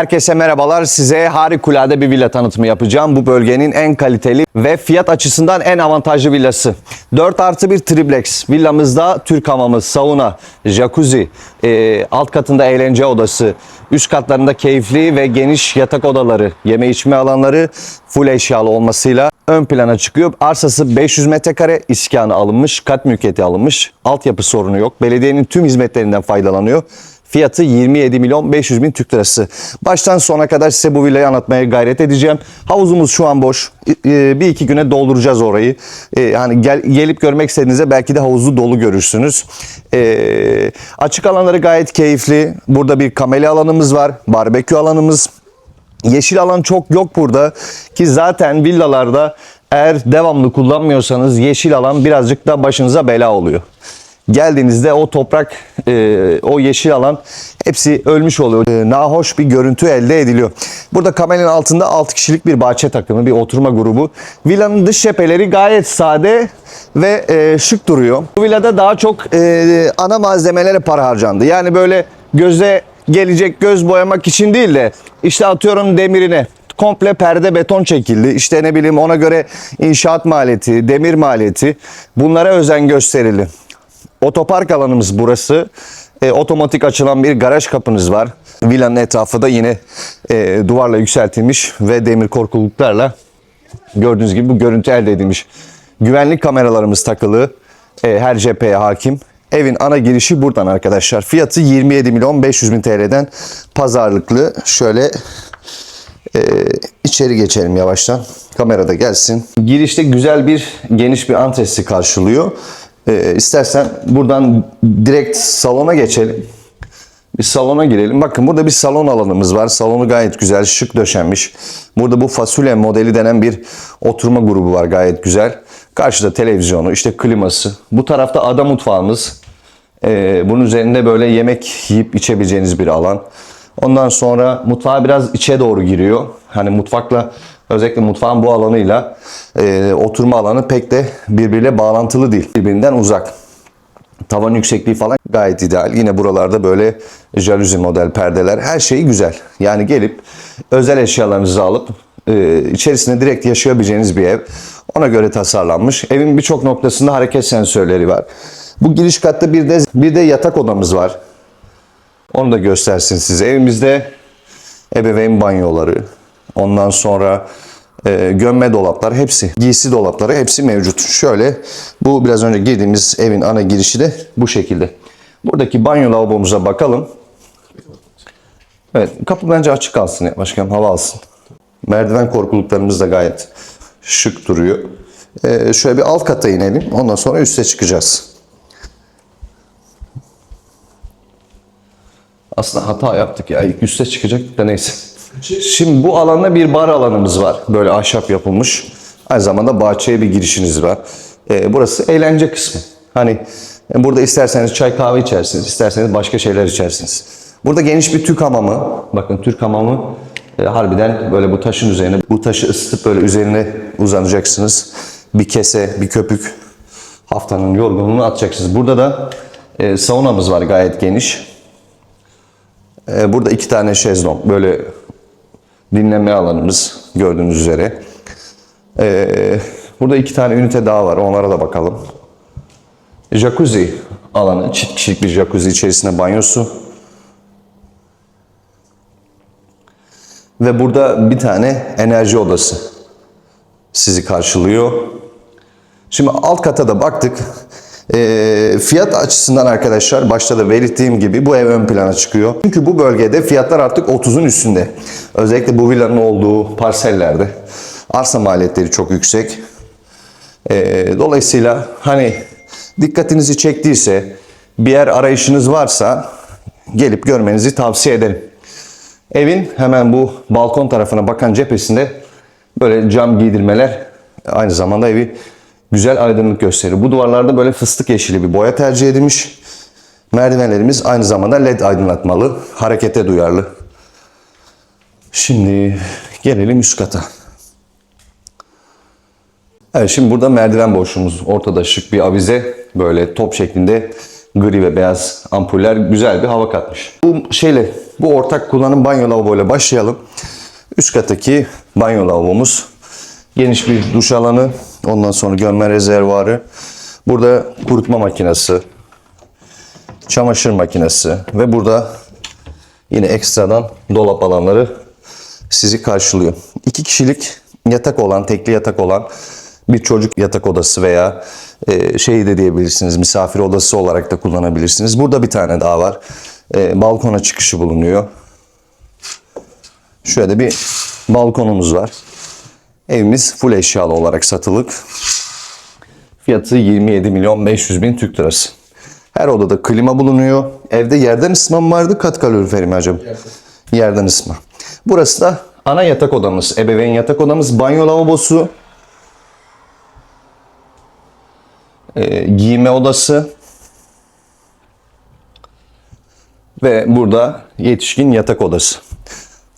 Herkese merhabalar. Size harikulade bir villa tanıtımı yapacağım. Bu bölgenin en kaliteli ve fiyat açısından en avantajlı villası. 4 artı bir triplex. Villamızda Türk hamamı, sauna, jacuzzi, e, alt katında eğlence odası, üst katlarında keyifli ve geniş yatak odaları, yeme içme alanları full eşyalı olmasıyla ön plana çıkıyor. Arsası 500 metrekare iskanı alınmış, kat mülkiyeti alınmış. Altyapı sorunu yok. Belediyenin tüm hizmetlerinden faydalanıyor. Fiyatı 27 milyon 500 bin Türk lirası. Baştan sona kadar size bu villayı anlatmaya gayret edeceğim. Havuzumuz şu an boş. Ee, Bir iki güne dolduracağız orayı. Ee, Hani gel, gelip görmek istediğinizde belki de havuzu dolu görürsünüz. Açık alanları gayet keyifli. Burada bir kameli alanımız var. Barbekü alanımız. Yeşil alan çok yok burada ki zaten villalarda eğer devamlı kullanmıyorsanız yeşil alan birazcık da başınıza bela oluyor. Geldiğinizde o toprak, e, o yeşil alan hepsi ölmüş oluyor. E, nahoş bir görüntü elde ediliyor. Burada kamelin altında 6 kişilik bir bahçe takımı, bir oturma grubu. Villanın dış cepheleri gayet sade ve e, şık duruyor. Bu villada daha çok e, ana malzemelere para harcandı. Yani böyle göze gelecek göz boyamak için değil de işte atıyorum demirine komple perde beton çekildi. İşte ne bileyim ona göre inşaat maliyeti, demir maliyeti bunlara özen gösterildi. Otopark alanımız burası. E, otomatik açılan bir garaj kapınız var. Villanın etrafı da yine e, duvarla yükseltilmiş ve demir korkuluklarla gördüğünüz gibi bu görüntü elde edilmiş. Güvenlik kameralarımız takılı. E, her cepheye hakim. Evin ana girişi buradan arkadaşlar. Fiyatı 27 milyon 500 bin TL'den pazarlıklı. Şöyle e, içeri geçelim yavaştan. Kamerada gelsin. Girişte güzel bir geniş bir antresi karşılıyor. E, istersen buradan direkt salona geçelim. Bir salona girelim. Bakın burada bir salon alanımız var. Salonu gayet güzel, şık döşenmiş. Burada bu fasulye modeli denen bir oturma grubu var gayet güzel. Karşıda televizyonu, işte kliması. Bu tarafta ada mutfağımız. Ee, bunun üzerinde böyle yemek yiyip içebileceğiniz bir alan. Ondan sonra mutfağa biraz içe doğru giriyor. Hani mutfakla özellikle mutfağın bu alanıyla e, oturma alanı pek de birbiriyle bağlantılı değil. Birbirinden uzak. Tavan yüksekliği falan gayet ideal. Yine buralarda böyle jaluzi model perdeler. Her şeyi güzel. Yani gelip özel eşyalarınızı alıp e, içerisinde direkt yaşayabileceğiniz bir ev. Ona göre tasarlanmış. Evin birçok noktasında hareket sensörleri var. Bu giriş katta bir de bir de yatak odamız var. Onu da göstersin size. Evimizde ebeveyn banyoları, ondan sonra e, gömme dolaplar hepsi, giysi dolapları hepsi mevcut. Şöyle bu biraz önce girdiğimiz evin ana girişi de bu şekilde. Buradaki banyo lavabomuza bakalım. Evet kapı bence açık kalsın ya başkanım hava alsın. Merdiven korkuluklarımız da gayet şık duruyor. E, şöyle bir alt kata inelim ondan sonra üste çıkacağız. Aslında hata yaptık ya. İlk üste çıkacaktık da neyse. Şimdi bu alanda bir bar alanımız var. Böyle ahşap yapılmış. Aynı zamanda bahçeye bir girişiniz var. Ee, burası eğlence kısmı. Hani e, burada isterseniz çay kahve içersiniz, isterseniz başka şeyler içersiniz. Burada geniş bir Türk hamamı. Bakın Türk hamamı e, harbiden böyle bu taşın üzerine, bu taşı ısıtıp böyle üzerine uzanacaksınız. Bir kese, bir köpük haftanın yorgunluğunu atacaksınız. Burada da e, saunamız var gayet geniş. Ee, Burada iki tane şezlong böyle dinlenme alanımız gördüğünüz üzere. Ee, Burada iki tane ünite daha var onlara da bakalım. Jacuzzi alanı çift kişilik bir jacuzzi içerisinde banyosu. Ve burada bir tane enerji odası sizi karşılıyor. Şimdi alt kata da baktık. Ee, fiyat açısından arkadaşlar başta da belirttiğim gibi bu ev ön plana çıkıyor. Çünkü bu bölgede fiyatlar artık 30'un üstünde. Özellikle bu villanın olduğu parsellerde arsa maliyetleri çok yüksek. Ee, dolayısıyla hani dikkatinizi çektiyse bir yer arayışınız varsa gelip görmenizi tavsiye ederim. Evin hemen bu balkon tarafına bakan cephesinde böyle cam giydirmeler aynı zamanda evi güzel aydınlık gösterir. Bu duvarlarda böyle fıstık yeşili bir boya tercih edilmiş. Merdivenlerimiz aynı zamanda led aydınlatmalı, harekete duyarlı. Şimdi gelelim üst kata. Evet şimdi burada merdiven boşluğumuz. Ortada şık bir avize. Böyle top şeklinde gri ve beyaz ampuller güzel bir hava katmış. Bu şeyle bu ortak kullanım banyo lavaboyla başlayalım. Üst kattaki banyo lavabomuz. Geniş bir duş alanı. Ondan sonra gömme rezervuarı. Burada kurutma makinesi. Çamaşır makinesi. Ve burada yine ekstradan dolap alanları sizi karşılıyor. İki kişilik yatak olan, tekli yatak olan bir çocuk yatak odası veya e, şey de diyebilirsiniz, misafir odası olarak da kullanabilirsiniz. Burada bir tane daha var. E, balkona çıkışı bulunuyor. Şöyle bir balkonumuz var. Evimiz full eşyalı olarak satılık. Fiyatı 27 milyon 500 bin Türk lirası. Her odada klima bulunuyor. Evde yerden ısınma mı vardı, kat kaloriferi mi acaba? Yerden ısınma. Burası da ana yatak odamız, ebeveyn yatak odamız, banyo lavabosu, e, giyinme odası ve burada yetişkin yatak odası.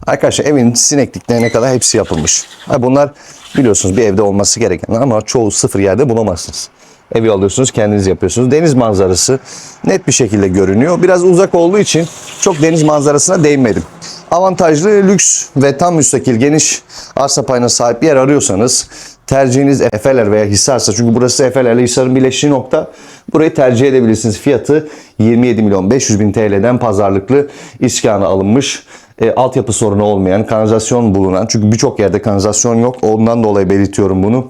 Arkadaşlar evin sinekliklerine kadar hepsi yapılmış. Ha, bunlar biliyorsunuz bir evde olması gereken ama çoğu sıfır yerde bulamazsınız. Evi alıyorsunuz kendiniz yapıyorsunuz. Deniz manzarası net bir şekilde görünüyor. Biraz uzak olduğu için çok deniz manzarasına değinmedim. Avantajlı, lüks ve tam müstakil geniş arsa payına sahip bir yer arıyorsanız tercihiniz Efeler veya Hisar'sa çünkü burası Efeler ile Hisar'ın birleştiği nokta. Burayı tercih edebilirsiniz. Fiyatı 27 milyon 500 bin TL'den pazarlıklı iskana alınmış e, altyapı sorunu olmayan, kanalizasyon bulunan, çünkü birçok yerde kanalizasyon yok. Ondan dolayı belirtiyorum bunu.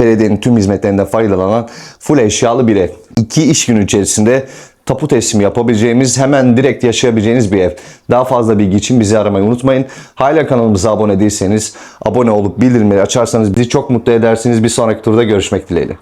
Belediyenin tüm hizmetlerinden faydalanan full eşyalı bir ev. İki iş günü içerisinde tapu teslimi yapabileceğimiz, hemen direkt yaşayabileceğiniz bir ev. Daha fazla bilgi için bizi aramayı unutmayın. Hala kanalımıza abone değilseniz, abone olup bildirimleri açarsanız bizi çok mutlu edersiniz. Bir sonraki turda görüşmek dileğiyle.